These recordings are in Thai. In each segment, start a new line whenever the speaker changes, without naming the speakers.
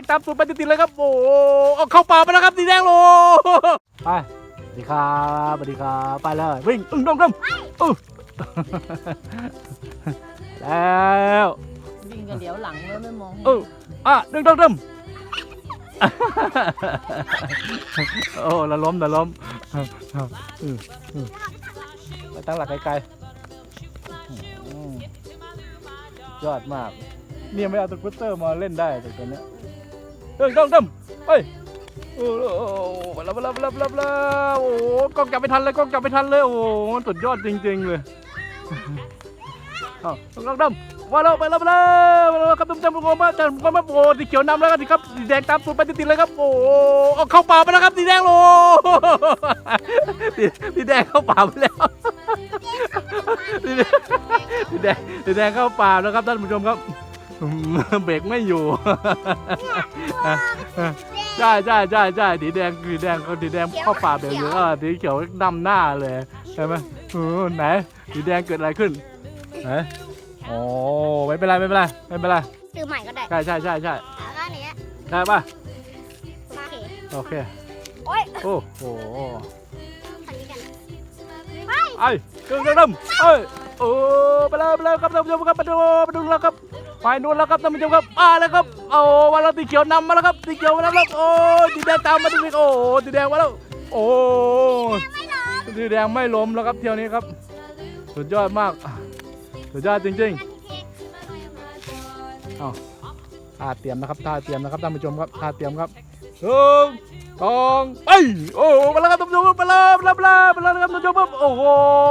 งตามสูตรไปติดๆเลยครับ โอ้โหเอาเข้าป่าไปแล้วครับสีแดงโลไปสวัสดีครับสวัสดีครับไปเลยวิ่งอึ้งดงดงอึ้งแล้ว
วิ่งกันเดี๋ยวหลังแล้วไม่มอง
เอออะดึงดึงดึงโอ้ละล้มละล้มอืมอืมอืมไปตั้งหลักไกลๆอืมยอดมากเนี่ยไม่เอาตัวพุตเตอร์มาเล่นได้แต่ตัวเนี้ย ดึงดึงดึงไปโอ้โหไปแล้วแล้วแล้วแล้วแล้วโอ้โหกล้องจับไม่ทันเลยกล้องจับไม่ทันเลยโอ้โหสุดยอดจริงๆเลยอ้าวดึงดึงดึงมาแล้วไปแล้วไปแล้วไปแล้วครับท่านผู้มทุกคนมาท่านผู้ชมาโอ้สีเขียวนำแล้วครับสีครับสีแดงตามสูตรไปติดๆเลยครับโอ้เอาเข้าป่าไปแล้วครับสีแดงโลสีสีแดงเข้าป่าไปแล้วสีแดงสีแดงสีแดงเข้าป่าแล้วครับท่านผู้ชมครับ เบรกไม่อยู่ ใช่ใช่ใช่ใช่สีแดงสีแดงสีแดงเข้าป่าเบรกอยู่เออสีเขียวนำหน้าเลยใช่ไหมเออไหนสีแดงเกิดอะไรขึ้นไหนโอ้ไม่เป็นไรไม่เป็นไรไม่เป็นไร
ซื้อใหม่ก็ได้
ใช่ใช่ใช่ใช่
แล้วก็อันเนี้ย
ได้ป่ะ
โอเค
โอเค
โอ้ย
โอ้โห
คันนี้กัน
ไอ้กึ่งกึ่งดำเอ้ย โอ้ไปเลยไปเลยครับท่านผู้ชมครับมาดูมาดูแล้วครับไปนู่นแล้วครับท่านผู้ชมครับมาแล้วครับโอ้มาแล้วสีเขียวนำมาแล้วครับสีเขียวมาแล้วครับโอ้สีแดงตามมาดิโอ้สีแดงมาแล้วโอ้สีแดงไม่ล้มแล้วครับเที่ยวนี้ครับ สุดยอดมาก สุดยอดจริงๆท่าเตรียมนะครับท่าเตรียมนะครับท่านผู้ชมครับท่าเตรียมครับหนึ่ง สองไปโอ้มาแล้วครับท่านผู้ชมมาแล้วมาแล้วมาแล้วมาแล้วครับท่านผู้ชมโอ้โห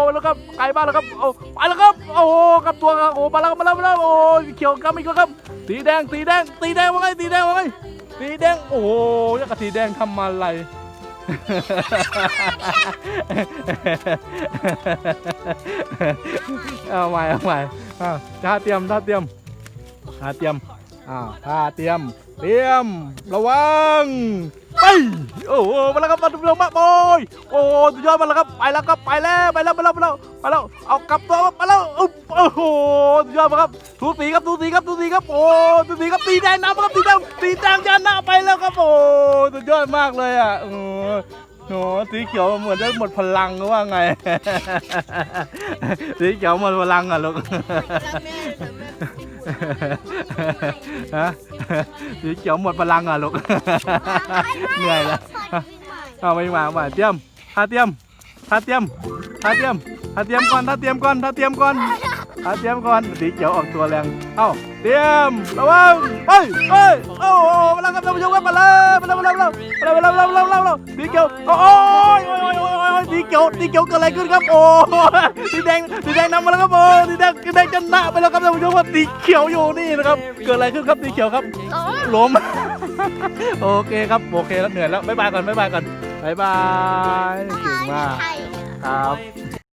มาแล้วครับไกลมากแล้วครับโอ้ไปแล้วครับโอ้โหกับตัวครับโอ้มาแล้วมาแล้วมาแล้วโอ้เขียวครับอีกแล้วครับสีแดงสีแดงสีแดงว่าไงสีแดงว่าไงสีแดงโอ้โหยักับสีแดงทำอะไรเอาใหม่เอาใหม่อ่าท่าเตรียมท่าเตรียมท่าเตรียม อ่าท่าเตรียม เตรียม ระวัง ไป โอ้โหมาแล้วครับมาดูเร็วมากโอ้ยโอ้สุดยอดมาแล้วครับ ไปแล้วครับ ไปแล้วไปแล้วไปแล้วไปแล้วไปแล้ว เอากลับตัวมาไปแล้วอุ๊บโอ้โหสุดยอดมาครับทูสีครับทูสีครับทูสีครับ โอ้ทูสีครับ ตีแดงน้ำครับ ตีแดงตีแดงชนนะไปแล้วครับ โอ้สุดยอดมากเลยอะโอ้โหสีเขียวเหมือนจะหมดพลังหรือว่าไง สีเขียวหมดพลังอะลูก ฮะสีเขียวหมดพลังอะลูก เหนื่อยแล้วเอาไปมามาเตรียมท่าเตรียมท่าเตรียมท่าเตรียมท่าเตรียมก่อนท่าเตรียมก่อนท่าเตรียมก่อนท่าเตรียมก่อนสีเขียวออกตัวแรง เอ้าเตรียมระวังเฮ้ยเฮ้ยโอ้โหมาแล้วครับท่านผู้ชมครับมาเลยมาเลยมาเลยมาเลยมาเลยมาเลยมาเลยมาเลยมาเลยสีเขียวโอ้ เขียวสีเขียวเกิดอะไรขึ้นครับโอ้สีแดงสีแดงนำมาแล้วครับโอ้สีแดงสีแดงชนะไปแล้วครับท่านผู้ชมครับสีเขียวอยู่นี่นะครับเกิดอะไรขึ้นครับสีเขียวครับล้มโอเคครับโอเคแล้วเหนื่อยแล้วบ๊ายบายก่อนบ๊ายบายก่อนบ๊ายบายเก่งมาก
ไทย
ครับ